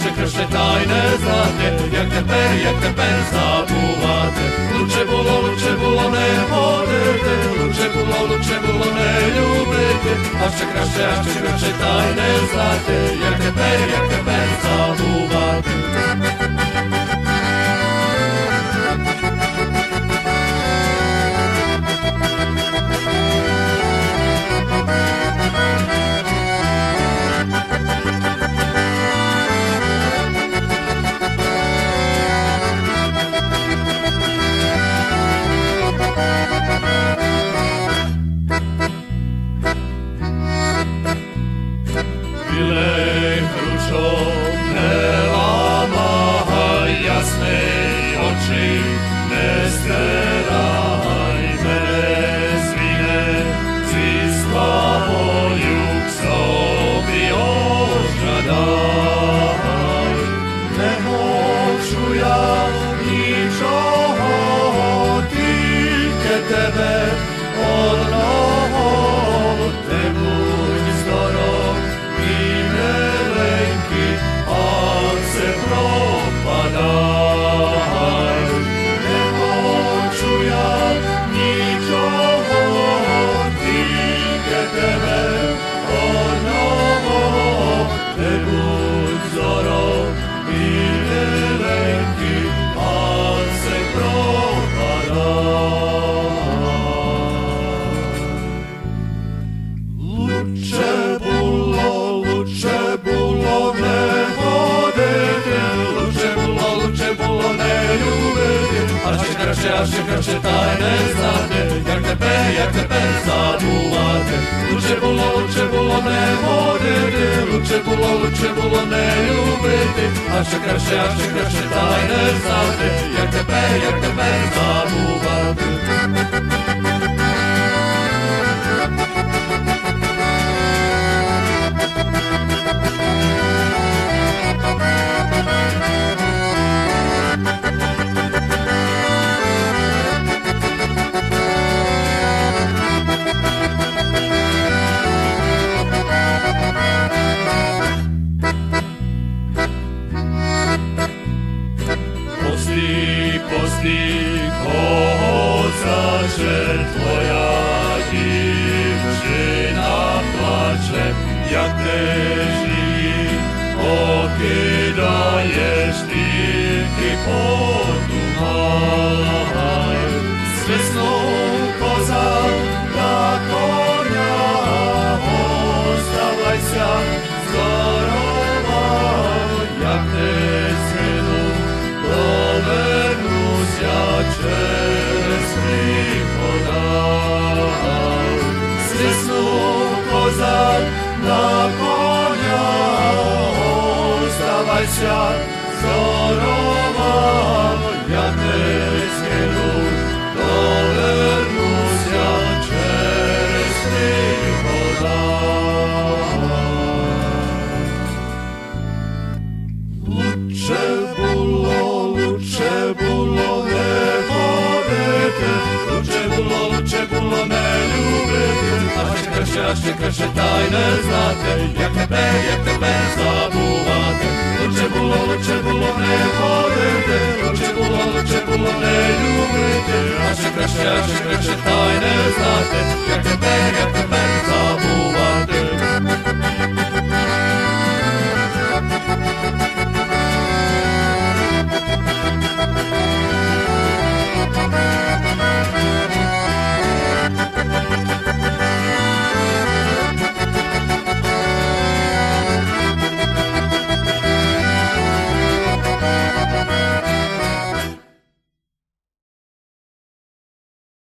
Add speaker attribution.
Speaker 1: ще краще та не знати, як тепер, як тепер забувати. Лучше було, лучше було не ходити, лучше було, лучше було не любити, а ще краще, а ще краще та й не знати, як тепер, як тепер забувати. Ще ще та не знати, як тепер, як тепер забувати. Лучше було, лучше було не водити, лучше було, лучше було не любити, а ще краще, а ще краще та й не знати, як тепер, як тепер забувати. Же твоя дівчина плаче, як теж її покидаєш, тільки подумай. Оставайся здорова, я не згинув, повернуся через твій подай. Лучше було, лучше було не ходити, лучше було, лучше було не любити, а ще краще, а ще краще та й не знати, як тепер, як тепер забувати. Лучше було, лучше було не ходити, лучше було, лучше було не любити, а ще краще, а ще краще та й не знати.